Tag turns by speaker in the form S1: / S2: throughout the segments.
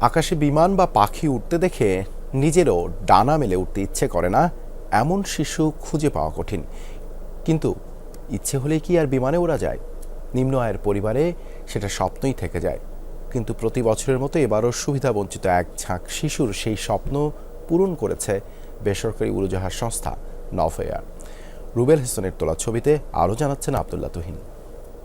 S1: আকাশে বিমান বা পাখি উঠতে দেখে নিজেরও ডানা মেলে উঠতে ইচ্ছে করে না, এমন শিশু খুঁজে পাওয়া কঠিন। কিন্তু ইচ্ছে হলেই কি আর বিমানে ওড়া যায়? নিম্ন আয়ের পরিবারে সেটা স্বপ্নই থেকে যায়। কিন্তু প্রতি বছরের মতো এবারও সুবিধাবঞ্চিত এক ঝাঁক শিশুর সেই স্বপ্ন পূরণ করেছে বেসরকারি উড়োজাহাজ সংস্থা নভেয়ার। রুবেল হেসনের তোলা ছবিতে আরও জানাচ্ছেন আবদুল্লাহ তুহিন।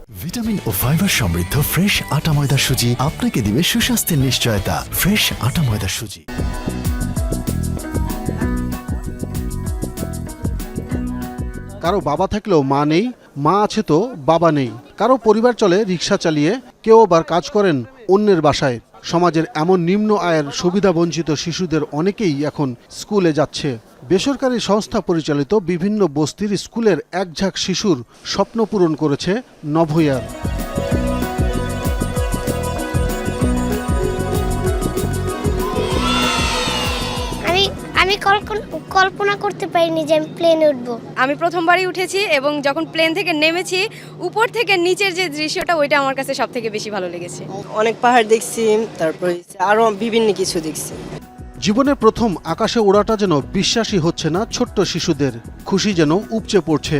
S2: ভিটামিন ও ফাইবার সমৃদ্ধ ফ্রেশ আটা ময়দা সুজি আপনাকে দিবে সুস্বাস্থ্যের নিশ্চয়তা। ফ্রেশ আটা ময়দা সুজি।
S3: কারও বাবা থাকলেও মা নেই, মা আছে তো বাবা নেই। কারও পরিবার চলে, রিক্সা চালিয়ে কেউ আবার কাজ করেন অন্যের বাসায়। সমাজের এমন নিম্ন আয়ের সুবিধা বঞ্চিত শিশুদের অনেকেই এখন স্কুলে যাচ্ছে। বেসরকারি সংস্থা পরিচালিত বিভিন্ন বস্তির স্কুলের এক ঝাঁক শিশুর স্বপ্ন পূরণ করেছে নভয়ার।
S4: আমি কল্পনা করতে পারিনি যে আমি প্লেনে উঠবো।
S5: আমি প্রথমবারই উঠেছি এবং যখন প্লেন থেকে নেমেছি উপর থেকে নিচের যে দৃশ্যটা ওইটা আমার কাছে সব থেকে বেশি ভালো লেগেছে।
S6: অনেক পাহাড় দেখছি তারপরে আরও বিভিন্ন কিছু দেখছি।
S3: জীবনের প্রথম আকাশে ওড়াটা যেন বিশ্বাসই হচ্ছে না ছোট্ট শিশুদের খুশি যেন উপচে পড়ছে।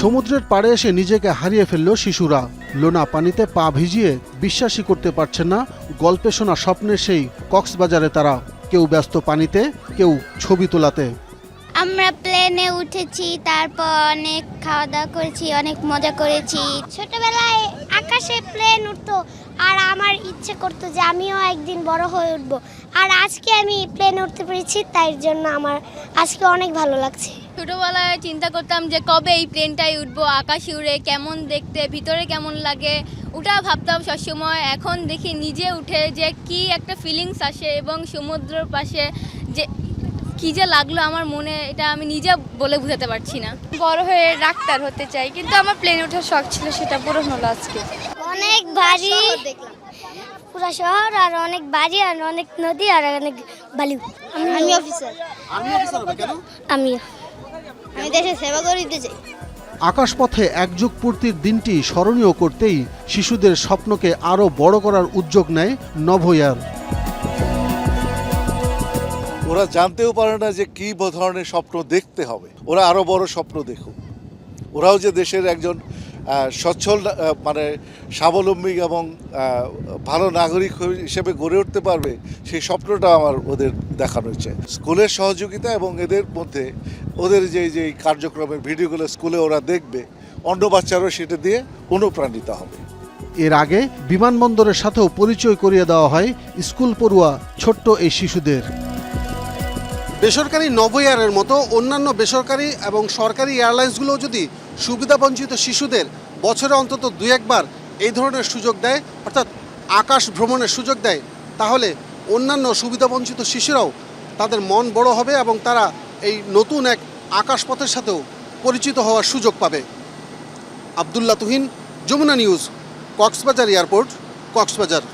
S3: সমুদ্রের পাড়ে এসে নিজেকে হারিয়ে ফেলল শিশুরা। লোনা পানিতে পা ভিজিয়ে বিশ্বাসই করতে পারছেন না। গল্পে শোনা স্বপ্নের সেই কক্সবাজারে তারা কেউ ব্যস্ত পানিতে, কেউ ছবি তোলাতে।
S4: আমরা প্লেনে উঠেছি, তারপর অনেক খাওয়া দাওয়া করেছি, অনেক মজা করেছি। ছোটবেলায় আকাশে প্লেন উঠতো, আর আমার ইচ্ছে করতো যে আমিও একদিন বড় হয়ে উঠবো। আর আজকে আমি প্লেনে উঠতে পেরেছি তাই জন্য আমার আজকে অনেক ভালো লাগছে।
S7: ছোটোবেলায় চিন্তা করতাম যে কবে এই প্লেনটাই উঠবো আকাশে উড়ে কেমন দেখতে ভিতরে কেমন লাগে ওটা ভাবতাম সবসময়। এখন দেখি নিজে উঠে যে কি একটা ফিলিংস আসে এবং সমুদ্রের পাশে যে কি যে লাগল আমার মনে এটা আমি নিজে বলে বোঝাতে পারছি না।
S5: বড় হয়ে ডাক্তার হতে চাই কিন্তু আমার প্লেনে ওঠার শখ ছিল সেটা পূরণ হলো আজকে।
S4: অনেক বাড়ি পুরো শহর আর অনেক বাড়ি আর অনেক নদী আর অনেক বালি। আমি অফিসার আমি অফিসার হবে কেন? আমি আমি দেশের সেবা করে দিতে চাই।
S3: আকাশপথে একযুগ পূর্তির দিনটি স্মরণীয় করতেই শিশুদের স্বপ্নকে আরও বড় করার উদ্যোগ নেয় নভয়ার।
S8: ওরা জানতেও পারে না যে কি ধরনের স্বপ্ন দেখতে হবে। ওরা আরও বড় স্বপ্ন দেখুক। ওরাও যে দেশের একজন সচ্ছল মানে স্বাবলম্বী এবং ভালো নাগরিক হিসেবে গড়ে উঠতে পারবে সেই স্বপ্নটা আমার ওদের দেখানো হচ্ছে স্কুলের সহযোগিতা এবং এদের মধ্যে ওদের যে যে কার্যক্রমের ভিডিওগুলো স্কুলে ওরা দেখবে অন্য বাচ্চারাও সেটা দিয়ে অনুপ্রাণিত হবে।
S3: এর আগে বিমানবন্দরের সাথেও পরিচয় করিয়ে দেওয়া হয় স্কুল পড়ুয়া ছোট্ট এই শিশুদের। বেসরকারি নভোয়ারের মতো অন্যান্য বেসরকারি এবং সরকারি এয়ারলাইন্সগুলো যদি সুবিধাবঞ্চিত শিশুদের বছরে অন্তত দু একবার এই ধরনের সুযোগ দেয়, অর্থাৎ আকাশ ভ্রমণের সুযোগ দেয়। তাহলে অন্যান্য সুবিধাবঞ্চিত শিশুরাও তাদের মন বড় হবে এবং তারা এই নতুন এক আকাশপথের সাথেও পরিচিত হওয়ার সুযোগ পাবে। Abdullah Tuhin, Jamuna news, Cox's Bazar airport, Cox's Bazar.